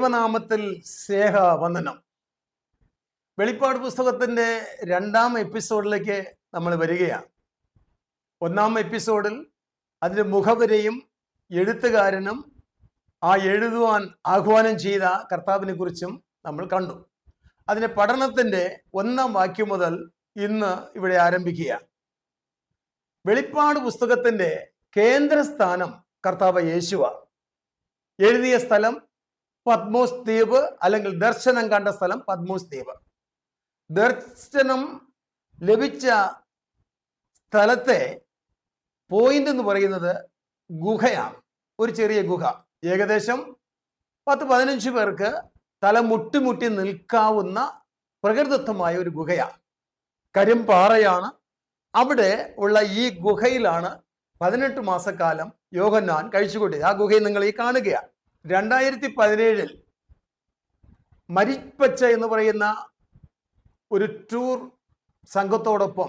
ദൈവനാമത്തിൽ സ്നേഹ വന്ദനം വെളിപ്പാട് പുസ്തകത്തിന്റെ രണ്ടാം എപ്പിസോഡിലേക്ക് നമ്മൾ വരികയാണ്. ഒന്നാം എപ്പിസോഡിൽ അതിന്റെ മുഖവരയും എഴുത്തുകാരനും ആ എഴുതുവാൻ ആഹ്വാനം ചെയ്ത കർത്താവിനെ കുറിച്ചും നമ്മൾ കണ്ടു. അതിന്റെ പഠനത്തിന്റെ ഒന്നാം വാക്യം മുതൽ ഇന്ന് ഇവിടെ ആരംഭിക്കുക വെളിപ്പാട് പുസ്തകത്തിന്റെ കേന്ദ്രസ്ഥാനം കർത്താവ് യേശുവ എഴുതിയ സ്ഥലം പത്മോസ് ദ്വീപ് അല്ലെങ്കിൽ ദർശനം കണ്ട സ്ഥലം പത്മോസ് ദ്വീപ് ദർശനം ലഭിച്ച സ്ഥലത്തെ പോയിന്റ് എന്ന് പറയുന്നത് ഗുഹയാണ്. ഒരു ചെറിയ ഗുഹ. ഏകദേശം പത്ത് പതിനഞ്ച് പേർക്ക് തല മുട്ടിമുട്ടി നിൽക്കാവുന്ന പ്രകൃതത്വമായ ഒരു ഗുഹയാണ്. കരിമ്പാറയാണ്. അവിടെ ഉള്ള ഈ ഗുഹയിലാണ് പതിനെട്ട് മാസക്കാലം യോഹന്നാൻ കഴിച്ചുകൊണ്ടിരുന്നത്. ആ ഗുഹയിൽ നിങ്ങൾ ഈ കാണുകയാണ്. രണ്ടായിരത്തി പതിനേഴിൽ മരിപ്പച്ച എന്ന് പറയുന്ന ഒരു ടൂർ സംഘത്തോടൊപ്പം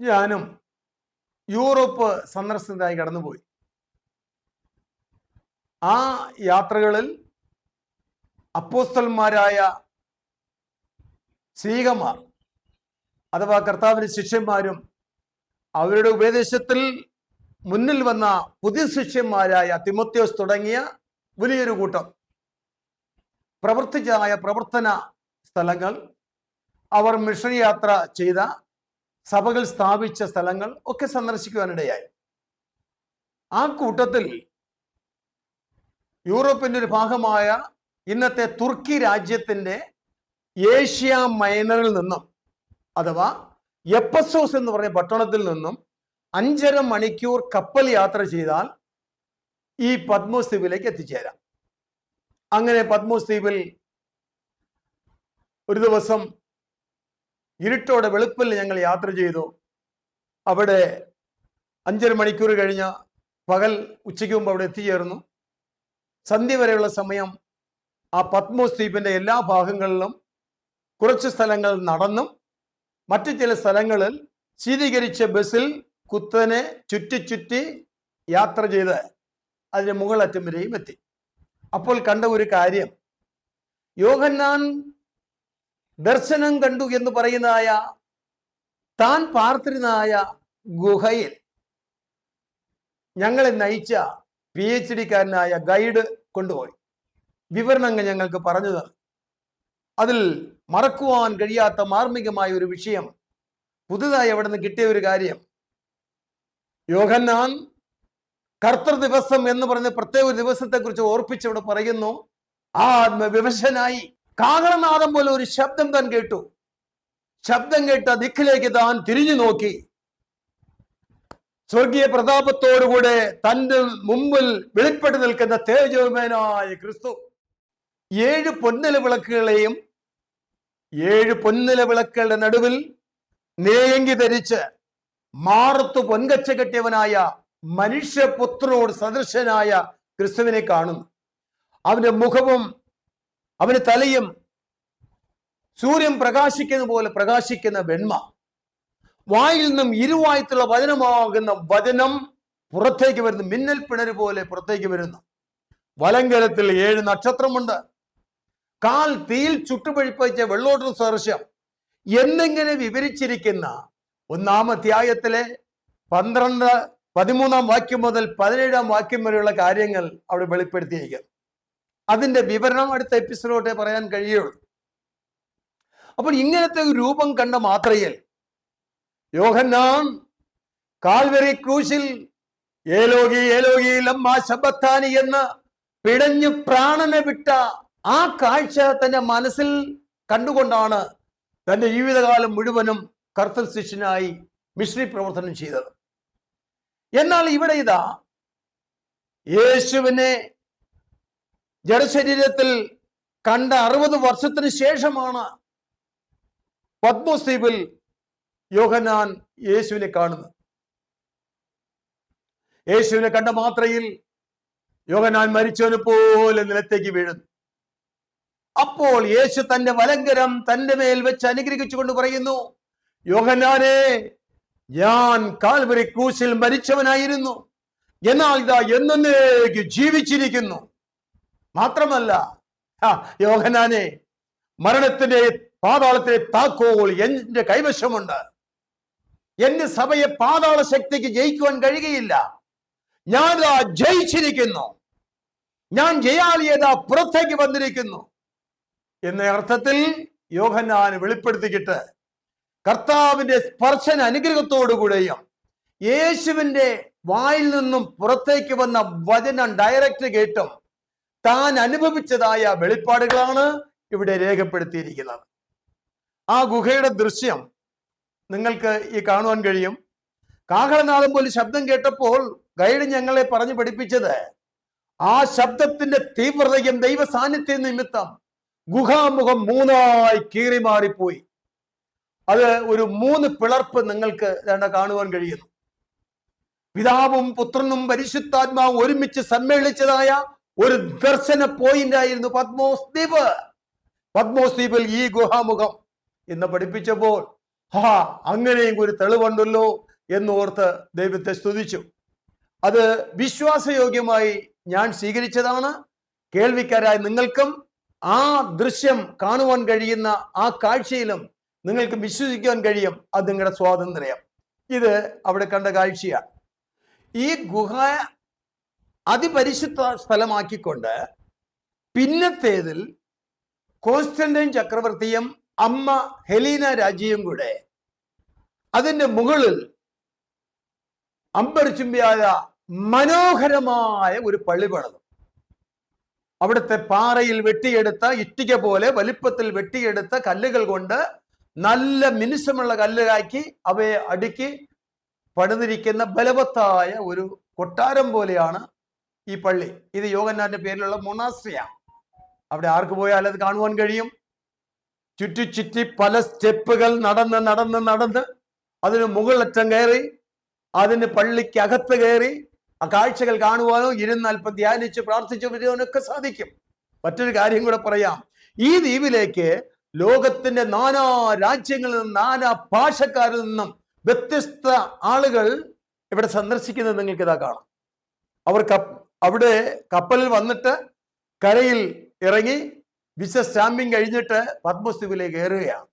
ഞാനും യൂറോപ്പ് സന്ദർശനത്തിനായി കടന്നുപോയി. ആ യാത്രകളിൽ അപ്പോസ്തന്മാരായ സ്ത്രീകമാർ അഥവാ കർത്താവിന്റെ ശിഷ്യന്മാരും അവരുടെ ഉപദേശത്തിൽ മുന്നിൽ വന്ന പുതിയ ശിഷ്യന്മാരായ തിമത്യോസ് തുടങ്ങിയ വലിയൊരു കൂട്ടം പ്രവർത്തിച്ചതായ പ്രവർത്തന സ്ഥലങ്ങൾ അവർ മിഷൻ യാത്ര ചെയ്ത സഭകൾ സ്ഥാപിച്ച സ്ഥലങ്ങൾ ഒക്കെ സന്ദർശിക്കുവാനിടയായി. ആ കൂട്ടത്തിൽ യൂറോപ്പിന്റെ ഒരു ഭാഗമായ ഇന്നത്തെ തുർക്കി രാജ്യത്തിന്റെ ഏഷ്യ മൈനറിൽ നിന്നും അഥവാ എപ്പസോസ് എന്ന് പറയുന്ന പട്ടണത്തിൽ നിന്നും അഞ്ചര മണിക്കൂർ കപ്പൽ യാത്ര ചെയ്താൽ ഈ പത്മോസ് എത്തിച്ചേരാം. അങ്ങനെ പത്മോസ് ഒരു ദിവസം ഇരുട്ടോടെ വെളുപ്പിൽ ഞങ്ങൾ യാത്ര ചെയ്തു. അവിടെ അഞ്ചര മണിക്കൂർ കഴിഞ്ഞ പകൽ ഉച്ചയ്ക്ക് മുമ്പ് അവിടെ എത്തിച്ചേർന്നു. സന്ധ്യ വരെയുള്ള സമയം ആ പത്മോസ് എല്ലാ ഭാഗങ്ങളിലും കുറച്ച് സ്ഥലങ്ങൾ നടന്നും മറ്റു ചില സ്ഥലങ്ങളിൽ ശീതീകരിച്ച ബസ്സിൽ കുത്തനെ ചുറ്റി ചുറ്റി യാത്ര ചെയ്ത് അതിന്റെ മുകളറ്റം വരെയും എത്തി. അപ്പോൾ കണ്ട ഒരു കാര്യം. യോഹന്നാൻ ദർശനം കണ്ടു എന്ന് പറയുന്നതായ താൻ പാർത്തിരുന്നതായ ഗുഹയിൽ ഞങ്ങളെ നയിച്ച പി എച്ച് ഡിക്കാരനായ ഗൈഡ് കൊണ്ടുപോയി. വിവരണങ്ങൾ ഞങ്ങൾക്ക് പറഞ്ഞു തന്നു. അതിൽ മറക്കുവാൻ കഴിയാത്ത മാർമികമായ ഒരു വിഷയം പുതുതായി അവിടെ നിന്ന് കിട്ടിയ ഒരു കാര്യം. യോഹന്നാൻ കർത്തൃ ദിവസം എന്ന് പറഞ്ഞ പ്രത്യേക ഒരു ദിവസത്തെക്കുറിച്ച് ഓർപ്പിച്ച് ഇവിടെ പറയുന്നു. ആത്മവിവശനായി. കാഹളനാഥം പോലെ ഒരു ശബ്ദം താൻ കേട്ടു. ശബ്ദം കേട്ട ദിക്കിലേക്ക് താൻ തിരിഞ്ഞു നോക്കി. സ്വർഗീയ പ്രതാപത്തോടുകൂടെ തന്റെ മുമ്പിൽ വെളിപ്പെട്ടു നിൽക്കുന്ന തേജോമേനായ ക്രിസ്തു ഏഴ് പൊന്നില വിളക്കുകളെയും ഏഴ് പൊന്നില വിളക്കുകളുടെ നടുവിൽ നേയങ്കി ധരിച്ച് മാറത്തു പൊൻകച്ച കെട്ടിയവനായ മനുഷ്യപുത്രനോട് സദൃശനായ ക്രിസ്തുവിനെ കാണുന്നു. അവന്റെ മുഖവും അവന്റെ തലയും സൂര്യൻ പ്രകാശിക്കുന്ന പോലെ പ്രകാശിക്കുന്ന വെണ്മ. വായിൽ നിന്നും ഇരുവായത്തുള്ള വചനമാകുന്ന വചനം പുറത്തേക്ക് വരുന്നു. മിന്നൽ പിണര് പോലെ പുറത്തേക്ക് വരുന്നു. വലങ്കരത്തിൽ ഏഴ് നക്ഷത്രമുണ്ട്. കാൽ തീയിൽ ചുട്ടുപഴിപ്പിച്ച വെള്ളോട്ടം സദൃശ്യം. എന്നിങ്ങനെ വിവരിച്ചിരിക്കുന്ന ഒന്നാം അധ്യായത്തിലെ പന്ത്രണ്ട് പതിമൂന്നാം വാക്യം മുതൽ പതിനേഴാം വാക്യം വരെയുള്ള കാര്യങ്ങൾ അവിടെ വെളിപ്പെടുത്തിയിരിക്കുന്നു. അതിന്റെ വിവരണം അടുത്ത എപ്പിസോഡോട്ടെ പറയാൻ കഴിയുള്ളൂ. അപ്പോൾ ഇങ്ങനത്തെ ഒരു രൂപം കണ്ട മാത്രയിൽ യോഹന്നാൻ കാൽവരി ക്രൂശിൽ ഏലോകി ഏലോകി ലമ്മ ശബത്താനി എന്ന് പിടഞ്ഞു പ്രാണനെ വിട്ട ആ കാഴ്ച തന്റെ മനസ്സിൽ കണ്ടുകൊണ്ടാണ് തന്റെ ജീവിതകാലം മുഴുവനും കർത്തൽ ശിഷ്യനായി മിശ്രി പ്രവർത്തനം ചെയ്തത്. എന്നാൽ ഇവിടെ ഇതാ. യേശുവിനെ ജഡശരീരത്തിൽ കണ്ട അറുപത് വർഷത്തിന് ശേഷമാണ് പത്മോസ് ദ്വീപിൽ യോഹനാൻ യേശുവിനെ കാണുന്നത്. യേശുവിനെ കണ്ട മാത്രയിൽ യോഹനാൻ മരിച്ചവന് പോലെ നിലത്തേക്ക് വീഴുന്നു. അപ്പോൾ യേശു തന്റെ വലങ്കരം തന്റെ മേൽ വെച്ച് അനുഗ്രഹിച്ചുകൊണ്ട് പറയുന്നു യോഹനാനെ ഞാൻ കാൽവരി ക്രൂശിൽ മരിച്ചവനായിരുന്നു. എന്നാൽ ഇതാ എന്നേക്ക് ജീവിച്ചിരിക്കുന്നു. മാത്രമല്ല യോഹനാനെ മരണത്തിന്റെ പാതാളത്തിലെ താക്കോൽ എന്റെ കൈവശമുണ്ട്. എന്റെ സഭയെ പാതാള ശക്തിക്ക് ജയിക്കുവാൻ കഴിയുകയില്ല. ഞാൻ ജയിച്ചിരിക്കുന്നു. ഞാൻ ജയാലിയതാ പുറത്തേക്ക് വന്നിരിക്കുന്നു. എന്ന അർത്ഥത്തിൽ യോഹന്നാൻ വെളിപ്പെടുത്തിക്കിട്ട് കർത്താവിന്റെ സ്പർശന അനുഗ്രഹത്തോടുകൂടെയും യേശുവിന്റെ വായിൽ നിന്നും പുറത്തേക്ക് വന്ന വചനം ഡയറക്റ്റ് കേട്ടും താൻ അനുഭവിച്ചതായ വെളിപ്പാടുകളാണ് ഇവിടെ രേഖപ്പെടുത്തിയിരിക്കുന്നത്. ആ ഗുഹയുടെ ദൃശ്യം നിങ്ങൾക്ക് ഈ കാണുവാൻ കഴിയും. കാഹളനാഥം പോലെ ശബ്ദം കേട്ടപ്പോൾ ഗൈഡ് ഞങ്ങളെ പറഞ്ഞു പഠിപ്പിച്ചത് ആ ശബ്ദത്തിന്റെ തീവ്രതയും ദൈവ സാന്നിധ്യ നിമിത്തം ഗുഹാമുഖം മൂന്നായി കീറി മാറിപ്പോയി അത് ഒരു മൂന്ന് പിളർപ്പ് നിങ്ങൾക്ക് വേണ്ട കാണുവാൻ കഴിയുന്നു. പിതാവും പുത്രനും പരിശുദ്ധാത്മാവും ഒരുമിച്ച് സമ്മേളിച്ചതായ ഒരു ദർശന പോയിന്റ് ആയിരുന്നു പത്മോസ് ദ്വീപ്. പത്മോസ് ദ്വീപിൽ ഈ ഗുഹാമുഖം എന്ന് പഠിപ്പിച്ചപ്പോൾ ഹാ അങ്ങനെയും ഒരു തെളിവുണ്ടല്ലോ എന്നോർത്ത് ദൈവത്തെ സ്തുതിച്ചു. അത് വിശ്വാസയോഗ്യമായി ഞാൻ സ്വീകരിച്ചതാണ്. കേൾവിക്കാരായ നിങ്ങൾക്കും ആ ദൃശ്യം കാണുവാൻ കഴിയുന്ന ആ കാഴ്ചയിലും നിങ്ങൾക്ക് വിശ്വസിക്കാൻ കഴിയും അത് നിങ്ങളുടെ സ്വാതന്ത്ര്യം. ഇത് അവിടെ കണ്ട കാഴ്ചയാണ്. ഈ ഗുഹ അതിപരിശുദ്ധ സ്ഥലമാക്കിക്കൊണ്ട് പിന്നത്തേതിൽ കോൺസ്റ്റന്റൈൻ ചക്രവർത്തിയും അമ്മ ഹെലീന രാജിയും കൂടെ അതിന്റെ മുകളിൽ അമ്പരിച്ചുമ്പിയായ മനോഹരമായ ഒരു പള്ളി പണിതു. അവിടുത്തെ പാറയിൽ വെട്ടിയെടുത്ത ഇഷ്ടിക പോലെ വലിപ്പത്തിൽ വെട്ടിയെടുത്ത കല്ലുകൾ കൊണ്ട് നല്ല മിനുസമുള്ള കല്ലുകാക്കി അവയെ അടുക്കി പണിതിരിക്കുന്ന ബലവത്തായ ഒരു കൊട്ടാരം പോലെയാണ് ഈ പള്ളി. ഇത് യോഗന്നാന്റെ പേരിലുള്ള മൊണാസ്ട്രിയാണ് അവിടെ ആർക്ക് പോയാൽ അത് കാണുവാൻ കഴിയും. ചുറ്റി ചുറ്റി പല സ്റ്റെപ്പുകൾ നടന്ന് നടന്ന് നടന്ന് അതിന് മുകളിലറ്റം കയറി അതിന് പള്ളിക്ക് അകത്ത് കയറി ആ കാഴ്ചകൾ കാണുവാനോ ഇരുന്നൽപ്പം ധ്യാനിച്ച് പ്രാർത്ഥിച്ചു വരുവാനൊക്കെ സാധിക്കും. മറ്റൊരു കാര്യം കൂടെ പറയാം. ഈ ദ്വീപിലേക്ക് ലോകത്തിന്റെ നാനാ രാജ്യങ്ങളിൽ നിന്നും നാനാ ഭാഷക്കാരിൽ നിന്നും വ്യത്യസ്ത ആളുകൾ ഇവിടെ സന്ദർശിക്കുന്നത് നിങ്ങൾക്ക് ഇതാ കാണാം. അവർ അവിടെ കപ്പലിൽ വന്നിട്ട് കരയിൽ ഇറങ്ങി വിസ സ്റ്റാമ്പിങ് കഴിഞ്ഞിട്ട് പത്മസ്തുവിലേക്ക് കയറുകയാണ്.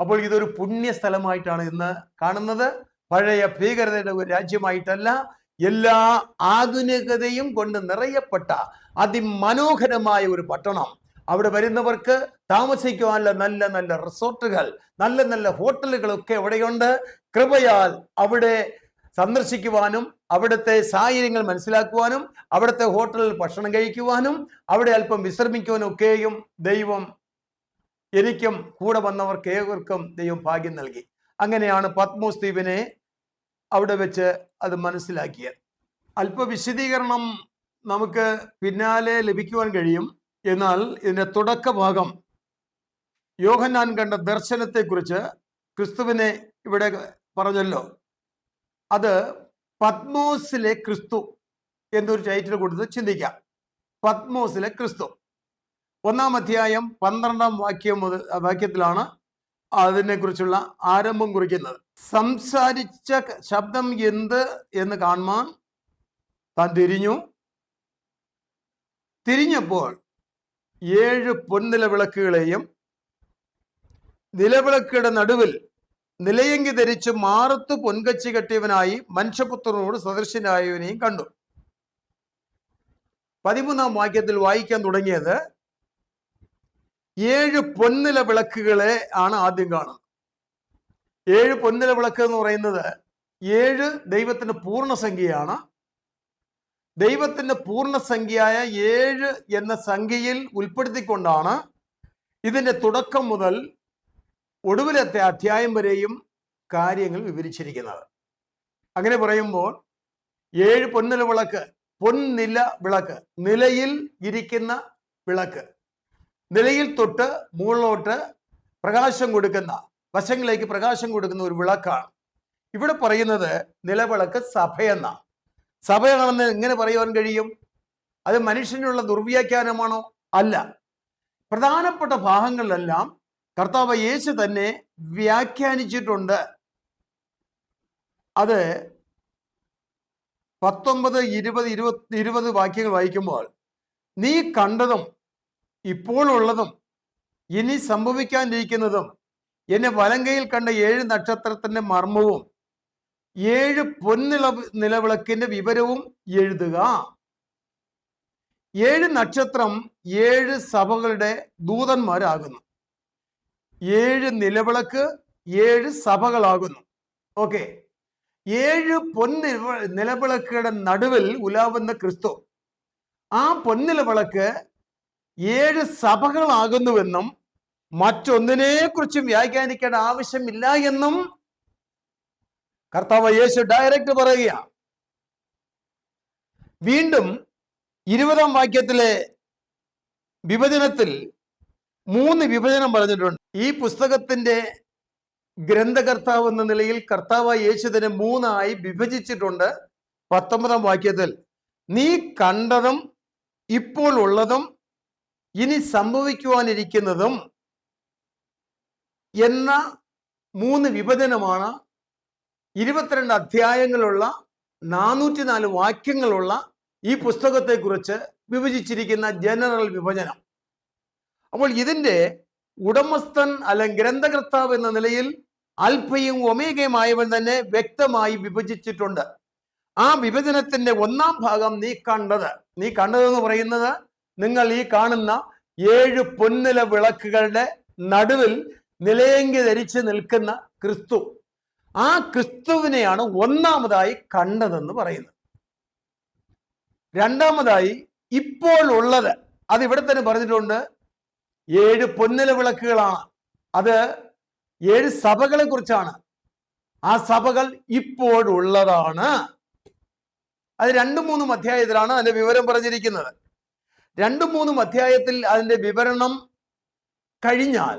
അപ്പോൾ ഇതൊരു പുണ്യ സ്ഥലമായിട്ടാണ് ഇന്ന് കാണുന്നത്. പഴയ ഭീകരതയുടെ ഒരു രാജ്യമായിട്ടല്ല എല്ലാ ആധുനികതയും കൊണ്ട് നിറയപ്പെട്ട അതിമനോഹരമായ ഒരു പട്ടണം. അവിടെ വരുന്നവർക്ക് താമസിക്കുവാനുള്ള നല്ല നല്ല റിസോർട്ടുകൾ നല്ല നല്ല ഹോട്ടലുകളൊക്കെ അവിടെയുണ്ട് കൃപയാൽ അവിടെ സന്ദർശിക്കുവാനും അവിടുത്തെ സാഹചര്യങ്ങൾ മനസ്സിലാക്കുവാനും അവിടുത്തെ ഹോട്ടലിൽ ഭക്ഷണം കഴിക്കുവാനും അവിടെ അല്പം വിശ്രമിക്കുവാനും ഒക്കെയും ദൈവം എനിക്കും കൂടെ വന്നവർക്ക് ഏവർക്കും ദൈവം ഭാഗ്യം നൽകി. അങ്ങനെയാണ് പത്മോസ് ദ്വീപിനെ അവിടെ വെച്ച് അത് മനസ്സിലാക്കിയത്. അല്പ വിശദീകരണം നമുക്ക് പിന്നാലെ ലഭിക്കുവാൻ കഴിയും. എന്നാൽ ഇതിന്റെ തുടക്കഭാഗം യോഹന്നാൻ കണ്ട ദർശനത്തെക്കുറിച്ച് ക്രിസ്തുവിനെ ഇവിടെ പറഞ്ഞല്ലോ. അത് പത്മോസിലെ ക്രിസ്തു എന്നൊരു ടൈറ്റിൽ കൊടുത്ത് ചിന്തിക്കാം. പത്മോസിലെ ക്രിസ്തു. ഒന്നാം അധ്യായം പന്ത്രണ്ടാം വാക്യം വാക്യത്തിലാണ് അതിനെക്കുറിച്ചുള്ള ആരംഭം കുറിക്കുന്നത്. സംസാരിച്ച ശബ്ദം എന്ത് എന്ന് കാണുവാൻ താൻ തിരിഞ്ഞു. തിരിഞ്ഞപ്പോൾ ഏഴ് പൊൻനില വിളക്കുകളെയും നിലവിളക്കുകളുടെ നടുവിൽ നിലയെങ്കി ധരിച്ച് മാറത്ത് പൊൻകച്ചി കെട്ടിയവനായി മനുഷ്യപുത്രനോട് സദൃശനായവനെയും കണ്ടു. പതിമൂന്നാം വാക്യത്തിൽ വായിക്കാൻ തുടങ്ങിയത് ഏഴ് പൊന്നില വിളക്കുകളെ ആണ് ആദ്യം കാണുന്നത്. ഏഴ് പൊന്നില വിളക്ക് എന്ന് പറയുന്നത് ഏഴ് ദൈവത്തിന്റെ പൂർണസംഖ്യയാണ്. ദൈവത്തിന്റെ പൂർണസംഖ്യയായ ഏഴ് എന്ന സംഖ്യയിൽ ഉൾപ്പെടുത്തിക്കൊണ്ടാണ് ഇതിന്റെ തുടക്കം മുതൽ ഒടുവിലത്തെ അധ്യായം വരെയും കാര്യങ്ങൾ വിവരിച്ചിരിക്കുന്നത്. അങ്ങനെ പറയുമ്പോൾ ഏഴ് പൊന്നില വിളക്ക് പൊന്നില വിളക്ക് നിലയിൽ ഇരിക്കുന്ന വിളക്ക് നിലയിൽ തൊട്ട് മുകളിലോട്ട് പ്രകാശം കൊടുക്കുന്ന വശങ്ങളിലേക്ക് പ്രകാശം കൊടുക്കുന്ന ഒരു വിളക്കാണ്. ഇവിടെ പറയുന്നത് നിലവിളക്ക് സഭയെന്ന സഭയാണെന്ന് എങ്ങനെ പറയുവാൻ കഴിയും? അത് മനുഷ്യനുള്ള ദുർവ്യാഖ്യാനമാണോ? അല്ല. പ്രധാനപ്പെട്ട ഭാഗങ്ങളിലെല്ലാം കർത്താവ് യേശു തന്നെ വ്യാഖ്യാനിച്ചിട്ടുണ്ട്. അത് പത്തൊമ്പത് ഇരുപത് ഇരുപത് ഇരുപത് വാക്യങ്ങൾ വായിക്കുമ്പോൾ നീ കണ്ടതും ഇപ്പോഴുള്ളതും ഇനി സംഭവിക്കാനിരിക്കുന്നതും എന്നെ വലങ്കയിൽ കണ്ട ഏഴ് നക്ഷത്രത്തിന്റെ മർമ്മവും ഏഴ് പൊന്നിള നിലവിളക്കിന്റെ വിവരവും എഴുതുക. ഏഴ് നക്ഷത്രം ഏഴ് സഭകളുടെ ദൂതന്മാരാകുന്നു. ഏഴ് നിലവിളക്ക് ഏഴ് സഭകളാകുന്നു. ഓക്കെ. ഏഴ് പൊന്നി നിലവിളക്കുകളുടെ നടുവിൽ ഉലാവുന്ന ക്രിസ്തു. ആ പൊന്നിലവിളക്ക് ഏഴ് സഭകളാകുന്നുവെന്നും മറ്റൊന്നിനെ കുറിച്ചും വ്യാഖ്യാനിക്കേണ്ട ആവശ്യമില്ല എന്നും കർത്താവ് യേശു ഡയറക്റ്റ് പറയുക വീണ്ടും ഇരുപതാം വാക്യത്തിലെ വിഭജനത്തിൽ മൂന്ന് വിഭജനം പറഞ്ഞിട്ടുണ്ട്. ഈ പുസ്തകത്തിന്റെ ഗ്രന്ഥകർത്താവ് എന്ന നിലയിൽ കർത്താവ് യേശുദിനെ മൂന്നായി വിഭജിച്ചിട്ടുണ്ട് പത്തൊമ്പതാം വാക്യത്തിൽ. നീ കണ്ടതും ഇപ്പോൾ ഉള്ളതും ഇനി സംഭവിക്കുവാനിരിക്കുന്നതും എന്ന മൂന്ന് വിഭജനമാണ് ഇരുപത്തിരണ്ട് അധ്യായങ്ങളുള്ള നാനൂറ്റി നാല് വാക്യങ്ങളുള്ള ഈ പുസ്തകത്തെക്കുറിച്ച് വിഭജിച്ചിരിക്കുന്ന ജനറൽ വിഭജനം. അപ്പോൾ ഇതിന്റെ ഉടമസ്ഥൻ അല്ലെങ്കിൽ ഗ്രന്ഥകർത്താവ് എന്ന നിലയിൽ അൽഫയും ഒമേഗയുമായവൻ തന്നെ വ്യക്തമായി വിഭജിച്ചിട്ടുണ്ട്. ആ വിഭജനത്തിന്റെ ഒന്നാം ഭാഗം നീ കണ്ടത്. നീ കണ്ടതെന്ന് പറയുന്നത് നിങ്ങൾ ഈ കാണുന്ന ഏഴ് പൊന്നില വിളക്കുകളുടെ നടുവിൽ നിലയെങ്കി ധരിച്ച് നിൽക്കുന്ന ക്രിസ്തു. ആ ക്രിസ്തുവിനെയാണ് ഒന്നാമതായി കണ്ടതെന്ന് പറയുന്നത്. രണ്ടാമതായി ഇപ്പോൾ ഉള്ളത് അത് ഇവിടെ തന്നെ പറഞ്ഞിട്ടുണ്ട് ഏഴ് പൊന്നില വിളക്കുകളാണ്. അത് ഏഴ് സഭകളെ കുറിച്ചാണ്. ആ സഭകൾ ഇപ്പോഴുള്ളതാണ് അത് രണ്ടും മൂന്നും അധ്യായത്തിലാണ് അതിന്റെ വിവരം പറഞ്ഞിരിക്കുന്നത്. രണ്ടും മൂന്നും അധ്യായത്തിൽ അതിന്റെ വിവരണം കഴിഞ്ഞാൽ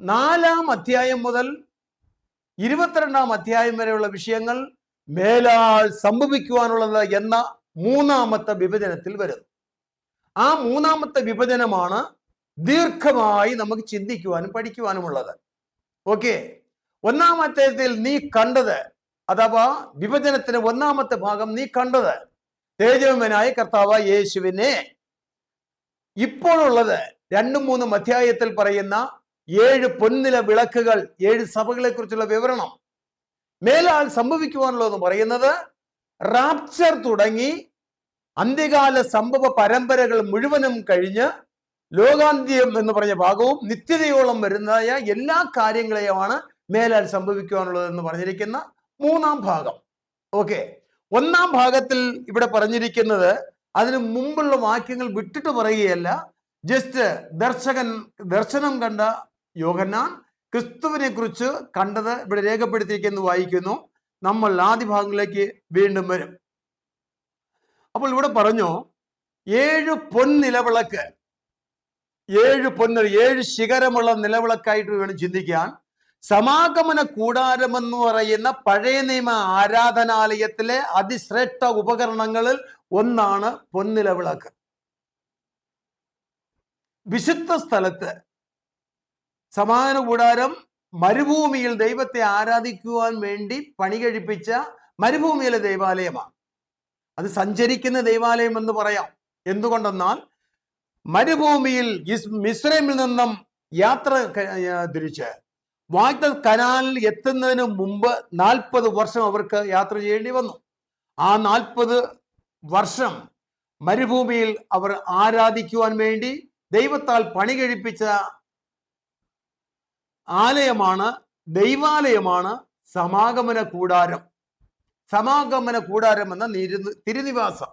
നാലാം അധ്യായം മുതൽ ഇരുപത്തിരണ്ടാം അധ്യായം വരെയുള്ള വിഷയങ്ങൾ മേലാൽ സംഭവിക്കുവാനുള്ളത് എന്ന മൂന്നാമത്തെ വിഭജനത്തിൽ വരുന്നു. ആ മൂന്നാമത്തെ വിഭജനമാണ് ദീർഘമായി നമുക്ക് ചിന്തിക്കുവാനും പഠിക്കുവാനുമുള്ളത്. ഓക്കെ? ഒന്നാമത്തേതിൽ നീ കണ്ടത് അഥവാ വിഭജനത്തിന് ഒന്നാമത്തെ ഭാഗം നീ കണ്ടത് തേജവനായ കർത്താവ് യേശുവിനെ. ഇപ്പോഴുള്ളത് രണ്ടും മൂന്നും അധ്യായത്തിൽ പറയുന്ന ഏഴ് പൊന്നില വിളക്കുകൾ ഏഴ് സഭകളെ കുറിച്ചുള്ള വിവരണം. മേലാൽ സംഭവിക്കുവാനുള്ളതെന്ന് പറയുന്നത് റാപ്ചർ തുടങ്ങി അന്ത്യകാല സംഭവ പരമ്പരകൾ മുഴുവനും കഴിഞ്ഞ് ലോകാന്ത്യം എന്ന് പറഞ്ഞ ഭാഗവും നിത്യതയോളം വരുന്നതായ എല്ലാ കാര്യങ്ങളെയുമാണ് മേലാൽ സംഭവിക്കുവാനുള്ളത് എന്ന് പറഞ്ഞിരിക്കുന്ന മൂന്നാം ഭാഗം. ഓക്കെ ഒന്നാം ഭാഗത്തിൽ ഇവിടെ പറഞ്ഞിരിക്കുന്നത് അതിനു മുമ്പുള്ള വാക്യങ്ങൾ വിട്ടിട്ട് പറയുകയല്ല. ജസ്റ്റ് ദർശകൻ ദർശനം കണ്ട യോഹന്നാൻ ക്രിസ്തുവിനെ കുറിച്ച് കണ്ടത് ഇവിടെ രേഖപ്പെടുത്തിയിരിക്കുന്ന വായിക്കുന്നു. നമ്മൾ ആദ്യ ഭാഗങ്ങളിലേക്ക് വീണ്ടും വരും. അപ്പോൾ ഇവിടെ പറഞ്ഞു ഏഴ് പൊൻനിലവിളക്ക് ഏഴ് പൊന്ന് ഏഴ് ശിഖരമുള്ള നിലവിളക്കായിട്ട് വേണം ചിന്തിക്കാൻ. സമാഗമന കൂടാരം എന്ന് പറയുന്ന പഴയ നിയമ ആരാധനാലയത്തിലെ അതിശ്രേഷ്ഠ ഉപകരണങ്ങളിൽ ഒന്നാണ് പൊന്നിലവിളക്ക് വിശുദ്ധ സ്ഥലത്ത് സമാഗമന കൂടാരം മരുഭൂമിയിൽ ദൈവത്തെ ആരാധിക്കുവാൻ വേണ്ടി പണി കഴിപ്പിച്ച മരുഭൂമിയിലെ ദൈവാലയമാണ്. അത് സഞ്ചരിക്കുന്ന ദൈവാലയം എന്ന് പറയാം. എന്തുകൊണ്ടെന്നാൽ മരുഭൂമിയിൽ മിശ്രമിൽ നിന്നും യാത്ര തിരിച്ച് വാഗ്ദ കനാലിൽ എത്തുന്നതിന് മുമ്പ് നാൽപ്പത് വർഷം അവർക്ക് യാത്ര ചെയ്യേണ്ടി വന്നു. ആ നാൽപ്പത് വർഷം മരുഭൂമിയിൽ അവർ ആരാധിക്കുവാൻ വേണ്ടി ദൈവത്താൽ പണി കഴിപ്പിച്ച ആലയമാണ് ദൈവാലയമാണ് സമാഗമന കൂടാരം. സമാഗമന കൂടാരം എന്ന തിരുനിവാസം.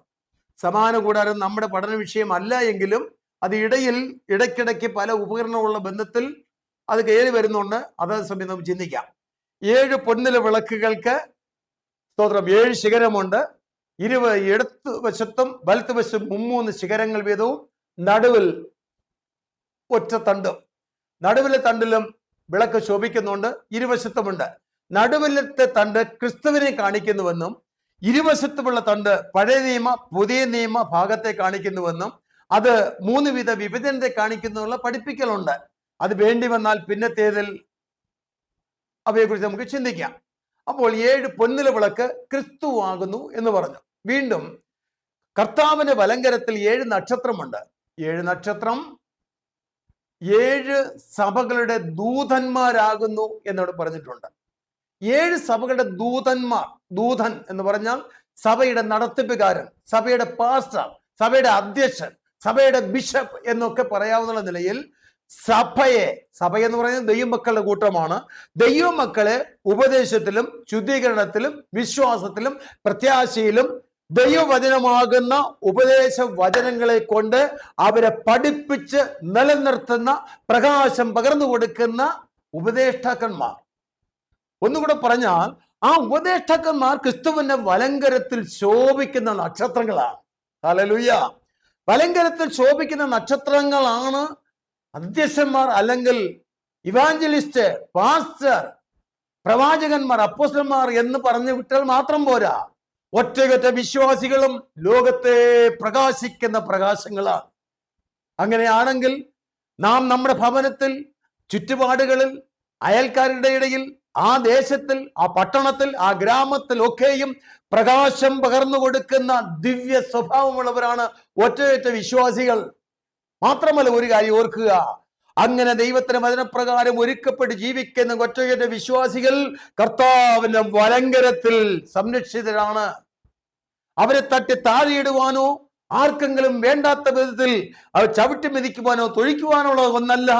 സമാന കൂടാരം നമ്മുടെ പഠന വിഷയമല്ല എങ്കിലും അത് ഇടയിൽ ഇടയ്ക്കിടയ്ക്ക് പല ഉപകരണമുള്ള ബന്ധത്തിൽ അത് കയറി വരുന്നുണ്ട്. അതേ സമയം നമുക്ക് ചിന്തിക്കാം. ഏഴ് പൊന്നില വിളക്കുകൾക്ക് സ്തോത്രം. ഏഴ് ശിഖരമുണ്ട്. ഇരുവ ഇടത്ത് വശത്തും വലത്ത് വശത്തും മുമ്മൂന്ന് ശിഖരങ്ങൾ വീതവും. നടുവിൽ ഒറ്റ തണ്ടും. നടുവിലെ തണ്ടിലും വിളക്ക് ശോഭിക്കുന്നുണ്ട് ഇരുവശത്തുമുണ്ട്. നടുവിലത്തെ തണ്ട് ക്രിസ്തുവിനെ കാണിക്കുന്നുവെന്നും ഇരുവശത്തുമുള്ള തണ്ട് പഴയ നിയമ പുതിയ നിയമ ഭാഗത്തെ കാണിക്കുന്നുവെന്നും അത് മൂന്ന് വിധ വിഭജനത്തെ കാണിക്കുന്നുള്ള പഠിപ്പിക്കലുണ്ട്. അത് വേണ്ടി വന്നാൽ പിന്നത്തേതിൽ അവയെക്കുറിച്ച് നമുക്ക് ചിന്തിക്കാം. അപ്പോൾ ഏഴ് പൊന്നില വിളക്ക് ക്രിസ്തു ആകുന്നു എന്ന് പറഞ്ഞു. വീണ്ടും കർത്താവിന്റെ വലങ്കരത്തിൽ ഏഴ് നക്ഷത്രമുണ്ട്. ഏഴ് നക്ഷത്രം ഏഴ് സഭകളുടെ ദൂതന്മാരാകുന്നു എന്നോട് പറഞ്ഞിട്ടുണ്ട്. ഏഴ് സഭകളുടെ ദൂതന്മാർ ദൂതൻ എന്ന് പറഞ്ഞാൽ സഭയുടെ നടത്തിപ്പുകാരൻ സഭയുടെ പാസ്റ്റർ സഭയുടെ അധ്യക്ഷൻ സഭയുടെ ബിഷപ്പ് എന്നൊക്കെ പറയാവുന്ന നിലയിൽ സഭയെ സഭ എന്ന് പറയുന്നത് ദൈവമക്കളുടെ കൂട്ടമാണ്. ദൈവമക്കളെ ഉപദേശത്തിലും ശുദ്ധീകരണത്തിലും വിശ്വാസത്തിലും പ്രത്യാശയിലും ദൈവവചനമാകുന്ന ഉപദേശ വചനങ്ങളെ കൊണ്ട് അവരെ പഠിപ്പിച്ച് നിലനിർത്തുന്ന പ്രകാശം പകർന്നു കൊടുക്കുന്ന ഉപദേഷ്ടാക്കന്മാർ. ഒന്നുകൂടെ പറഞ്ഞാൽ ആ ഉപദേഷ്ടാക്കന്മാർ ക്രിസ്തുവിന്റെ വലങ്കരത്തിൽ ശോഭിക്കുന്ന നക്ഷത്രങ്ങളാണ്. ഹലലുയ്യ വലങ്കരത്തിൽ ശോഭിക്കുന്ന നക്ഷത്രങ്ങളാണ് അധ്യക്ഷന്മാർ അല്ലെങ്കിൽ ഇവാഞ്ചലിസ്റ്റ് പാസ്റ്റർ പ്രവാചകന്മാർ അപ്പോസ്റ്റന്മാർ എന്ന് പറഞ്ഞു വിട്ടാൽ മാത്രം പോരാ. ഒറ്റയൊറ്റ വിശ്വാസികളും ലോകത്തെ പ്രകാശിക്കുന്ന പ്രകാശങ്ങളാണ്. അങ്ങനെയാണെങ്കിൽ നാം നമ്മുടെ ഭവനത്തിൽ ചുറ്റുപാടുകളിൽ അയൽക്കാരുടെ ഇടയിൽ ആ ദേശത്തിൽ ആ പട്ടണത്തിൽ ആ ഗ്രാമത്തിൽ ഒക്കെയും പ്രകാശം പകർന്നു കൊടുക്കുന്ന ദിവ്യ സ്വഭാവമുള്ളവരാണ് ഒറ്റയൊറ്റ വിശ്വാസികൾ. മാത്രമല്ല ഒരു കാര്യം ഓർക്കുക അങ്ങനെ ദൈവത്തിന് വചനപ്രകാരം ഒരുക്കപ്പെട്ട് ജീവിക്കുന്ന ഒറ്റയൊറ്റ വിശ്വാസികൾ കർത്താവിന്റെ വലങ്കരത്തിൽ സംരക്ഷിതരാണ്. അവരെ തട്ടി താഴെയിടുവാനോ ആർക്കെങ്കിലും വേണ്ടാത്ത വിധത്തിൽ അവർ ചവിട്ടി മെതിക്കുവാനോ തൊഴിക്കുവാനോ ഒന്നല്ല.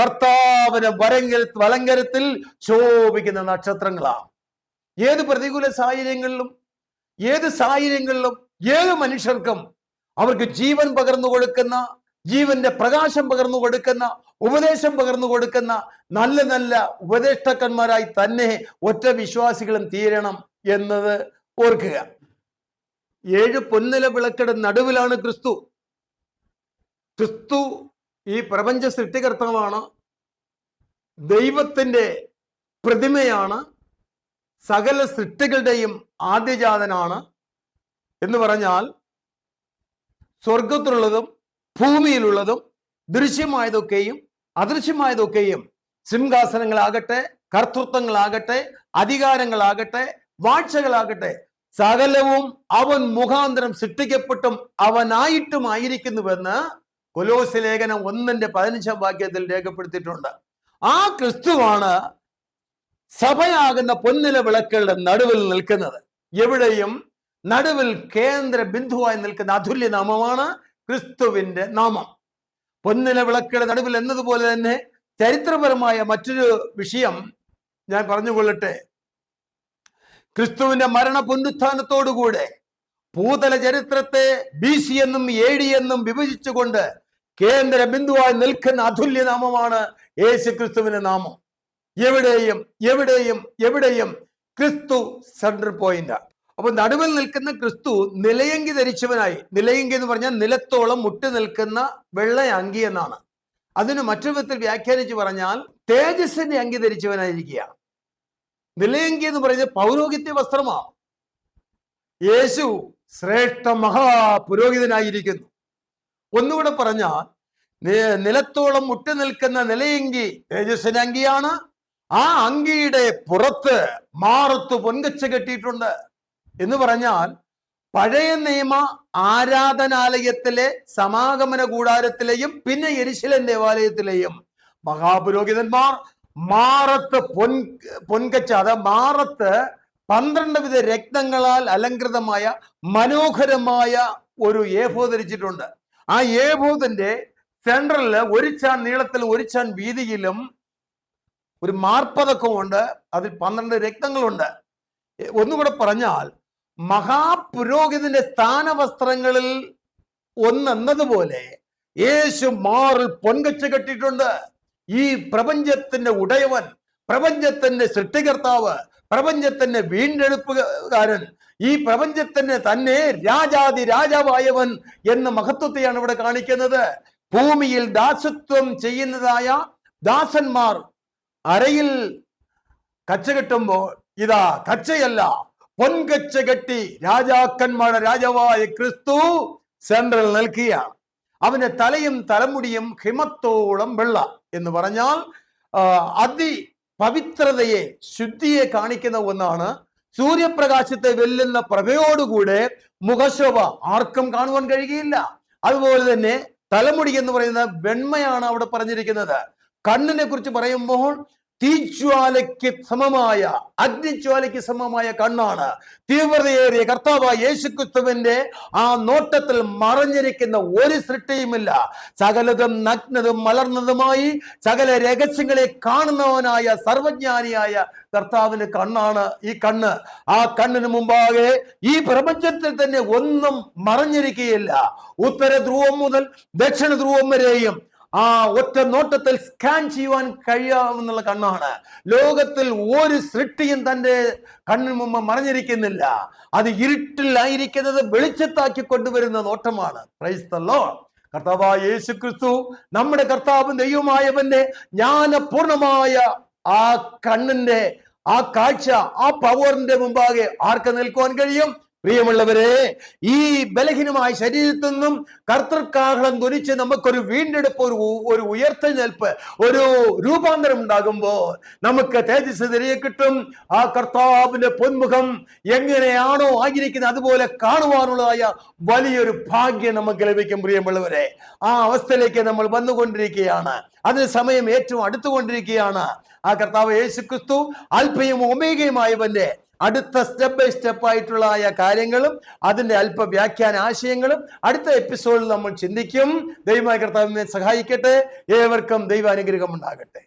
കർത്താവിന് വരങ്കര വലങ്കരത്തിൽ ശോഭിക്കുന്ന നക്ഷത്രങ്ങളാണ്. ഏത് പ്രതികൂല സാഹചര്യങ്ങളിലും ഏത് സാഹചര്യങ്ങളിലും ഏത് മനുഷ്യർക്കും അവർക്ക് ജീവൻ പകർന്നു കൊടുക്കുന്ന ജീവന്റെ പ്രകാശം പകർന്നു കൊടുക്കുന്ന ഉപദേശം പകർന്നു കൊടുക്കുന്ന നല്ല നല്ല ഉപദേഷ്ടാക്കന്മാരായി തന്നെ ഒറ്റ വിശ്വാസികളും തീരണം എന്നത് ഓർക്കുക. ഏഴ് പൊന്നില വിളക്കയുടെ നടുവിലാണ് ക്രിസ്തു. ക്രിസ്തു ഈ പ്രപഞ്ച സൃഷ്ടികർത്താവാണ്. ദൈവത്തിന്റെ പ്രതിമയാണ്. സകല സൃഷ്ടികളുടെയും ആദ്യജാതനാണ്. എന്ന് പറഞ്ഞാൽ സ്വർഗത്തിലുള്ളതും ഭൂമിയിലുള്ളതും ദൃശ്യമായതൊക്കെയും അദൃശ്യമായതൊക്കെയും സിംഹാസനങ്ങളാകട്ടെ കർത്തൃത്വങ്ങളാകട്ടെ അധികാരങ്ങളാകട്ടെ വാഴ്ചകളാകട്ടെ സകലവും അവൻ മുഖാന്തരം സൃഷ്ടിക്കപ്പെട്ടും അവനായിട്ടും ആയിരിക്കുന്നുവെന്ന് കൊലോസ് ലേഖനം ഒന്നിന്റെ പതിനഞ്ചാം വാക്യത്തിൽ രേഖപ്പെടുത്തിയിട്ടുണ്ട്. ആ ക്രിസ്തുവാണ് സഭയാകുന്ന പൊന്നില വിളക്കുകളുടെ നടുവിൽ നിൽക്കുന്നത്. എവിടെയും നടുവിൽ കേന്ദ്ര ബിന്ദുവായി നിൽക്കുന്ന അതുല്യ നാമമാണ് ക്രിസ്തുവിന്റെ നാമം. പൊന്നില വിളക്കുകളുടെ നടുവിൽ എന്നതുപോലെ തന്നെ ചരിത്രപരമായ മറ്റൊരു വിഷയം ഞാൻ പറഞ്ഞുകൊള്ളട്ടെ. ക്രിസ്തുവിന്റെ മരണ പുനരുത്ഥാനത്തോടുകൂടെ ഭൂതല ചരിത്രത്തെ ബി സി എന്നും എ ഡി എന്നും വിഭജിച്ചുകൊണ്ട് കേന്ദ്ര ബിന്ദുവായി നിൽക്കുന്ന അതുല്യ നാമമാണ് യേശു ക്രിസ്തുവിന്റെ നാമം. എവിടെയും എവിടെയും എവിടെയും ക്രിസ്തു സെൻട്രൽ പോയിന്റ് അപ്പൊ നടുവിൽ നിൽക്കുന്ന ക്രിസ്തു നിലയങ്കി ധരിച്ചവനായി നിലയങ്കി എന്ന് പറഞ്ഞാൽ നിലത്തോളം മുട്ടി നിൽക്കുന്ന വെള്ള അങ്കി എന്നാണ്. അതിന് മറ്റൊരു വിധത്തിൽ വ്യാഖ്യാനിച്ചു പറഞ്ഞാൽ തേജസ്സിന്റെ അങ്കി ധരിച്ചവനായിരിക്കുക നിലയങ്കി എന്ന് പറയുന്നത് പൗരോഹിത്യ വസ്ത്രമാണ്. യേശു ശ്രേഷ്ഠ മഹാപുരോഹിതനായിരിക്കുന്നു. ഒന്നുകൂടെ പറഞ്ഞാൽ നിലത്തോളം മുട്ടി നിൽക്കുന്ന നിലയങ്കി തേജസ്വന അങ്കിയാണ്. ആ അങ്കിയുടെ പുറത്ത് മാറത്ത് പൊൻകച്ച കെട്ടിയിട്ടുണ്ട്. എന്ന് പറഞ്ഞാൽ പഴയ നിയമ ആരാധനാലയത്തിലെ സമാഗമന കൂടാരത്തിലെയും പിന്നെ എരിശിലൻ ദേവാലയത്തിലെയും മഹാപുരോഹിതന്മാർ മാറത്ത് പൊൻ പൊൻകച്ച അത് മാറത്ത് പന്ത്രണ്ട് വിധ രക്തങ്ങളാൽ അലങ്കൃതമായ മനോഹരമായ ഒരു ഏഫോ ധരിച്ചിട്ടുണ്ട്. ആ ഏഫോതിന്റെ സെൻട്രലിൽ ഒരു ചാൻ നീളത്തിൽ ഒരു ചാൻ വീതിയിലും ഒരു മാർപ്പതക്കമുണ്ട് അതിൽ പന്ത്രണ്ട് രക്തങ്ങളുണ്ട്. ഒന്നുകൂടെ പറഞ്ഞാൽ മഹാപുരോഹിതന്റെ സ്ഥാനവസ്ത്രങ്ങളിൽ ഒന്നെന്നതുപോലെ യേശു മാറിൽ പൊൻകച്ച കെട്ടിയിട്ടുണ്ട്. ഈ പ്രപഞ്ചത്തിന്റെ ഉടയവൻ പ്രപഞ്ചത്തിന്റെ സൃഷ്ടികർത്താവ് പ്രപഞ്ചത്തിന്റെ വീണ്ടെടുപ്പുകാരൻ ഈ പ്രപഞ്ചത്തിന് തന്നെ രാജാതി രാജാവായവൻ എന്ന മഹത്വത്തെയാണ് ഇവിടെ കാണിക്കുന്നത്. ഭൂമിയിൽ ദാസത്വം ചെയ്യുന്നതായ ദാസന്മാർ അരയിൽ കച്ച കെട്ടുമ്പോൾ ഇതാ കച്ചയല്ല പൊൻകച്ച കെട്ടി രാജാക്കന്മാരുടെ രാജാവായ ക്രിസ്തു സെൻട്രൽ നൽകിയ അവന്റെ തലയും തലമുടിയും ഹിമത്തോളം വെള്ള. എന്ന് പറഞ്ഞാൽ അതി പവിത്രതയെ ശുദ്ധിയെ കാണിക്കുന്ന ഒന്നാണ് സൂര്യപ്രകാശത്തെ വെല്ലുന്ന പ്രഭയോടുകൂടെ മുഖശോഭ ആർക്കും കാണുവാൻ കഴിയുകയില്ല. അതുപോലെ തന്നെ തലമുടി എന്ന് പറയുന്ന വെണ്മയാണ് അവിടെ പറഞ്ഞിരിക്കുന്നത്. കണ്ണിനെ കുറിച്ച് പറയുമ്പോൾ തീജ്വാലയ്ക്ക് സമമായ അഗ്നിജ്വാലയ്ക്ക് സമമായ കണ്ണാണ്. തീവ്രതയേറിയ കർത്താവായ യേശുക്രിസ്തുവിന്റെ ആ നോട്ടത്തിൽ മറഞ്ഞിരിക്കുന്ന ഒരു സൃഷ്ടിയുമില്ല. സകലതും നഗ്നതും മലർന്നതുമായി സകല രഹസ്യങ്ങളെ കാണുന്നവനായ സർവജ്ഞാനിയായ കർത്താവിന്റെ കണ്ണാണ് ഈ കണ്ണ്. ആ കണ്ണിന് മുമ്പാകെ ഈ പ്രപഞ്ചത്തിൽ തന്നെ ഒന്നും മറഞ്ഞിരിക്കുകയില്ല. ഉത്തര ധ്രുവം മുതൽ ദക്ഷിണ ധ്രുവം വരെയും ആ ഒറ്റ നോട്ടത്തിൽ സ്കാൻ ചെയ്യുവാൻ കഴിയാമെന്നുള്ള കണ്ണാണ്. ലോകത്തിൽ ഒരു സൃഷ്ടിയും തന്റെ കണ്ണിന് മുമ്പ് മറഞ്ഞിരിക്കുന്നില്ല. അത് ഇരുട്ടിലായിരിക്കുന്നത് വെളിച്ചത്താക്കി കൊണ്ടുവരുന്ന നോട്ടമാണ്. ക്രൈസ്തല്ലോ കർത്താവായ യേശു ക്രിസ്തു നമ്മുടെ കർത്താവും ദൈവമായവന്റെ ജ്ഞാനപൂർണമായ ആ കണ്ണിന്റെ ആ കാഴ്ച ആ പവറിന്റെ മുമ്പാകെ ആർക്ക് നിൽക്കുവാൻ കഴിയും? പ്രിയമുള്ളവരെ ഈ ബലഹീനമായ ശരീരത്തിൽ നിന്നും കർത്തൃക്കാഹളം ധരിച്ച് നമുക്കൊരു വീണ്ടെടുപ്പ് ഒരു ഒരു ഉയർത്തെഴുന്നേൽപ്പ് ഒരു രൂപാന്തരം ഉണ്ടാകുമ്പോൾ നമുക്ക് തേജസ് തിരികെ കിട്ടും. ആ കർത്താവിന്റെ പൊന്മുഖം എങ്ങനെയാണോ ആയിരിക്കുന്നത് അതുപോലെ കാണുവാനുള്ളതായ വലിയൊരു ഭാഗ്യം നമുക്ക് ലഭിക്കും പ്രിയമുള്ളവരെ. ആ അവസ്ഥയിലേക്ക് നമ്മൾ വന്നുകൊണ്ടിരിക്കുകയാണ്. അതിന് സമയം ഏറ്റവും അടുത്തുകൊണ്ടിരിക്കുകയാണ്. ആ കർത്താവ് യേശു ക്രിസ്തു അല്പയും ഒമേകയുമായവന്റെ അടുത്ത സ്റ്റെപ്പ് ബൈ സ്റ്റെപ്പ് ആയിട്ടുള്ള ആയ കാര്യങ്ങളും അതിന്റെ അല്പ വ്യാഖ്യാന ആശയങ്ങളും അടുത്ത എപ്പിസോഡിൽ നമ്മൾ ചിന്തിക്കും. ദൈവമായ കർത്താവിനെ സഹായിക്കട്ടെ. ഏവർക്കും ദൈവാനുഗ്രഹം ഉണ്ടാകട്ടെ